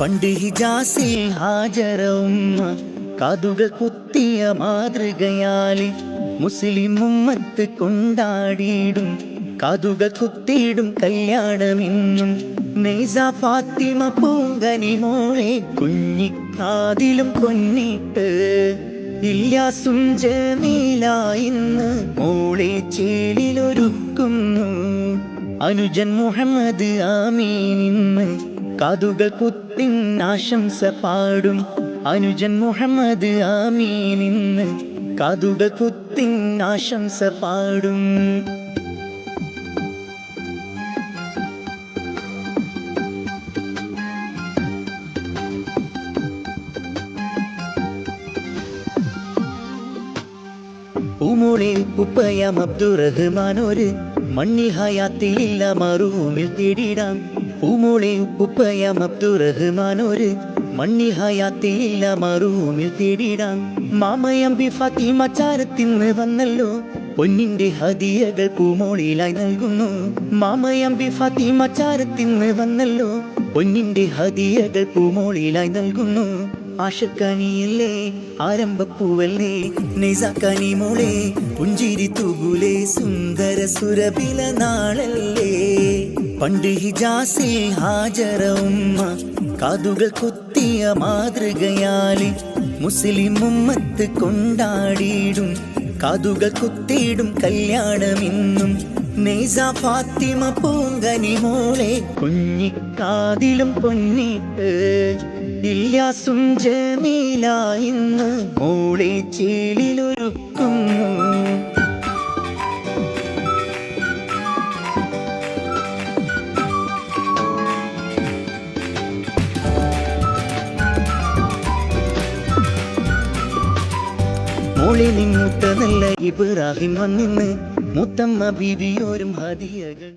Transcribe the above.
പണ്ട് ഹിജാസിൽ ഹാജരും കാതുകൾ കുത്തിയ മാതൃകയാൽ മുസ്ലിം ഉമ്മത്ത് കൊണ്ടാടിയിടും. കാതുകൾ കുത്തിയിടും കല്യാണമെന്നും നെയ്സ ഫാത്തിമ പൂങ്കനി മോളെ കുഞ്ഞിക്കാതിലും കൊന്നിട്ട് ഇല്ലാസും ജമീല ഇന്ന് മോളെ ചേലിലൊരുക്കുന്നു. അനുജൻ മുഹമ്മദ് ആമീൻ ഇന്ന് കാതുകൾ കുത്തിൻ ആശംസ പാടും. അനുജൻ മുഹമ്മദ് ആമീനിന്ന് കാതുകൾ കുത്തിൻ ആശംസ പാടും. പൂമോളെ ഉപ്പയാം അബ്ദുറഹ്മാനോര് മണ്ണിൽ ഹയാത്തിലില്ല മറുവിൽ തേടിടാം. പൂമോളെ ഉപ്പയാം അബ്ദുറഹ്മാനോര് മണ്ണിൽ ഹയാത്തില്ല മറൂമിൽ തേടിടാം. മാമയമ്പി ഫാത്തിമ ചാരത്തിന്ന് വന്നല്ലോ പൊന്നിന്റെ ഹതിയകൾ പൂമോളിലായി നൽകുന്നു. മാമയമ്പി ഫാത്തിമ ചാരത്തിന്ന് വന്നല്ലോ പൊന്നിന്റെ ഹതിയകൾ പൂമോളിലായി നൽകുന്നു. ആശക്കണിയല്ലേ ആരംഭപ്പൂവല്ലേ നെയ്സാക്കണി മോളെ പുഞ്ചിരി തൂകുലേ സുന്ദര സുരബില നാളല്ലേ. പണ്ട് ഹിജാസിൽ ഹാജര ഉമ്മ. കാതുകൾ കുത്തിയ മാതൃകയാലെ മുസ്ലിം ഉമ്മത്ത് കൊണ്ടാടിയിടും. കാതുകൾ കുത്തിയിടും കല്യാണമെന്നും. നെയ്സ ഫാത്തിമ പൂങ്കനി മോളെ കുഞ്ഞിക്കാതിലും പൊന്നിട്ട്. ഇല്ലാസും ജമീല ഇന്ന് മോളെ ചേലിലൊരുക്കുന്നു. മോളെ നിങ്ങൂട്ട നല്ല ഇബ്രാഹിം വന്നിന്ന്. മുത്തമ്മ ബീവിയോരും ഹദിയകൾ.